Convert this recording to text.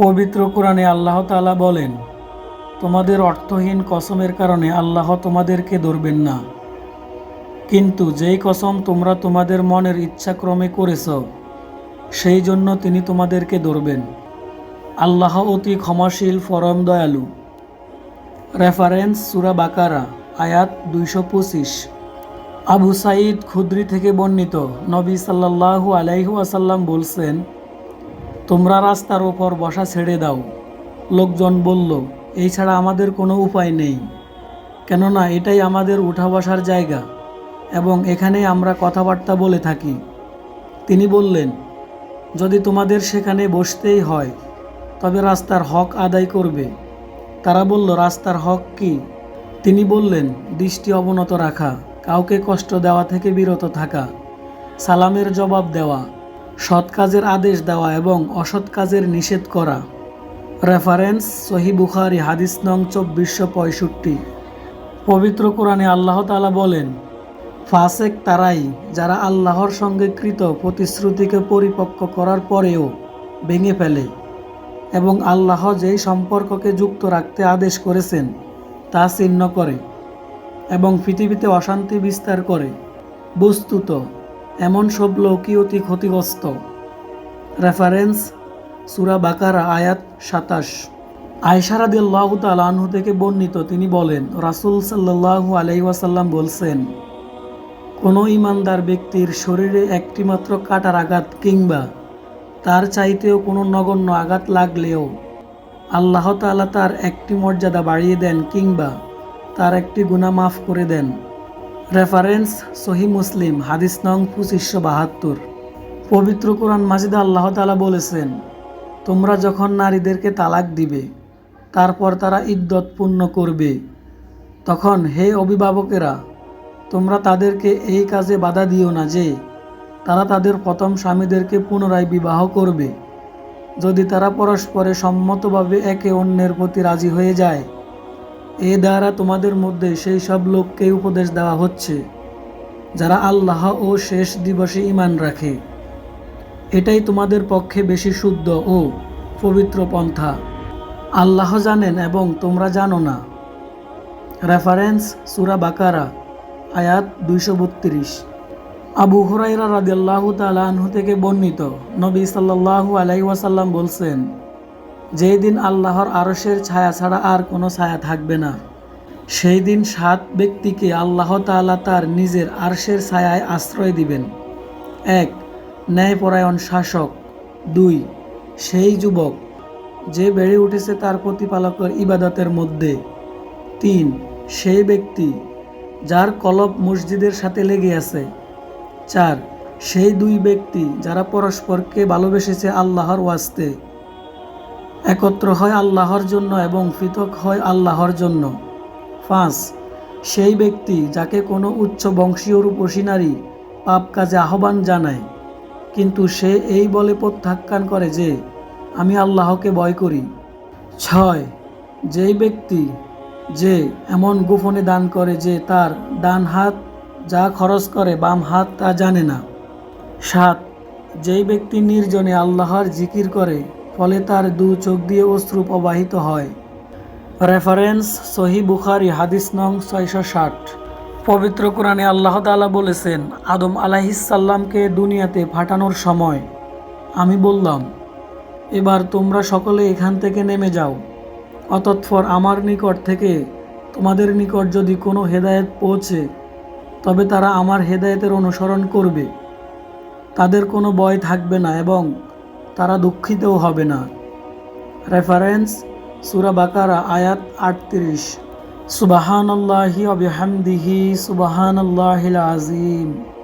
পবিত্র কোরআনে আল্লাহ তালা বলেন, তোমাদের অর্থহীন কসমের কারণে আল্লাহ তোমাদেরকে ধরবেন না। কিন্তু যেই কসম তোমরা তোমাদের মনের ইচ্ছাক্রমে করেছ, সেই জন্য তিনি তোমাদেরকে ধরবেন। আল্লাহ অতি ক্ষমাশীল ফরম দয়ালু। রেফারেন্স সুরা বাকারা, আয়াত দুইশো পঁচিশ। আবু সাঈদ খুদ্রি থেকে বর্ণিত নবী সাল্লাল্লাহু আলাইহু আসাল্লাম বলছেন তোমরা রাস্তার ওপর বসা ছেড়ে দাও। লোকজন বলল, এই ছাড়া আমাদের কোনো উপায় নেই। কেননা এটাই আমাদের উঠা বসার জায়গা এবং এখানে আমরা কথাবার্তা বলে থাকি। তিনি বললেন, যদি তোমাদের সেখানে বসতেই হয়, তবে রাস্তার হক আদায় করবে। তারা বলল, রাস্তার হক কি? তিনি বললেন, দৃষ্টি অবনত রাখা, কাউকে কষ্ট দেওয়া থেকে বিরত থাকা, সালামের জবাব দেওয়া সৎ কাজের আদেশ দেওয়া এবং অসৎ কাজের নিষেধ করা। রেফারেন্স, সহি বুখারি, হাদিস নং চব্বিশশো পঁয়ষট্টি। পবিত্র কোরআনে আল্লাহ তাআলা বলেন, ফাসেক তারাই যারা আল্লাহর সঙ্গে কৃত প্রতিশ্রুতিকে পরিপক্ক করার পরেও ভেঙে ফেলে এবং আল্লাহ যেই সম্পর্ককে যুক্ত রাখতে আদেশ করেছেন, তা ছিন্ন করে এবং পৃথিবীতে অশান্তি বিস্তার করে। বস্তুত এমন সব লোকই অতি ক্ষতিগ্রস্ত। রেফারেন্স, সুরা বাকারা, আয়াত সাতাশ। আয়সারাদিল্লাহ তালাহু থেকে বর্ণিত, তিনি বলেন, রাসুল সাল্লাহু আলাইসাল্লাম বলছেন, কোনো ইমানদার ব্যক্তির শরীরে একটিমাত্র কাটার আঘাত কিংবা তার চাইতেও কোনো নগণ্য আঘাত লাগলেও আল্লাহ তাআলা তার একটি মর্যাদা বাড়িয়ে দেন কিংবা তার একটি গুণা মাফ করে দেন। রেফারেন্স সহি মুসলিম হাদিস নং পঁচিশশো বাহাত্তর। পবিত্র কোরআন মাজিদে আল্লাহ তালা বলেছেন, তোমরা যখন নারীদেরকে তালাক দিবে, তারপর তারা ইদ্যত পূর্ণ করবে। তখন হে অভিভাবকেরা, তোমরা তাদেরকে এই কাজে বাধা দিও না যে, তারা তাদের প্রথম স্বামীদেরকে পুনরায় বিবাহ করবে। যদি তারা পরস্পরে সম্মতভাবে একে অন্যের প্রতি রাজি হয়ে যায় এ দ্বারা তোমাদের মধ্যে সেই সব লোককে উপদেশ দেওয়া হচ্ছে, যারা আল্লাহ ও শেষ দিবসে ইমান রাখে। এটাই তোমাদের পক্ষে বেশি শুদ্ধ ও পবিত্র পন্থা। আল্লাহ জানেন এবং তোমরা জানো না। রেফারেন্স সুরা বাকারা, আয়াত দুইশো বত্রিশ। আবু হুরাইরা রাদিয়াল্লাহু তাআলা আনহু থেকে বর্ণিত নবী সাল্লাল্লাহু আলাইহি ওয়াসাল্লাম বলছেন যেই দিন আল্লাহর আরশের ছায়া ছাড়া আর কোনো ছায়া থাকবে না। সেই দিন সাত ব্যক্তিকে আল্লাহ তাআলা তার নিজের আরশের ছায়ায় আশ্রয় দিবেন। এক, ন্যায়পরায়ণ শাসক। দুই, সেই যুবক যে বেড়ে উঠেছে তার প্রতিপালকের ইবাদতের মধ্যে। তিন, সেই ব্যক্তি যার কলব মসজিদের সাথে লেগে আছে। চার, সেই দুই ব্যক্তি যারা পরস্পরকে ভালোবেসেছে আল্লাহর ওয়াস্তে। একত্র হয় আল্লাহর জন্য এবং পৃথক হয় আল্লাহর জন্য। পাঁচ, সেই ব্যক্তি যাকে কোনো উচ্চ বংশীয় রূপসী নারী পাপ কাজে আহ্বান জানায়, কিন্তু সে এই বলে প্রত্যাখ্যান করে যে, আমি আল্লাহকে ভয় করি। ছয়, যেই ব্যক্তি যে এমন গোপনে দান করে যে তার ডান হাত যা খরচ করে বাম হাত তা জানে না। সাত, যেই ব্যক্তি নির্জনে আল্লাহর জিকির করে ফলে তার দু চোখ দিয়ে অশ্রু প্রবাহিত হয়। রেফারেন্স সহি বুখারি, হাদিস নং ছয়শো ষাট। পবিত্র কোরআনে আল্লাহ তাআলা বলেছেন, আদম আলাহিসাল্লামকে দুনিয়াতে ফাটানোর সময়। আমি বললাম, এবার তোমরা সকলে এখান থেকে নেমে যাও। অতৎপর আমার নিকট থেকে তোমাদের নিকট যদি কোনো হেদায়েত পৌঁছে, তবে তারা আমার হেদায়েতের অনুসরণ করবে। তাদের কোনো ভয় থাকবে না এবং তারা দুঃখিতও হবে না। রেফারেন্স সুরা বাকারা, আয়াত আটত্রিশ। সুবাহান আল্লাহি অবিহামদিহি সুবাহান আল্লাহিল আজিম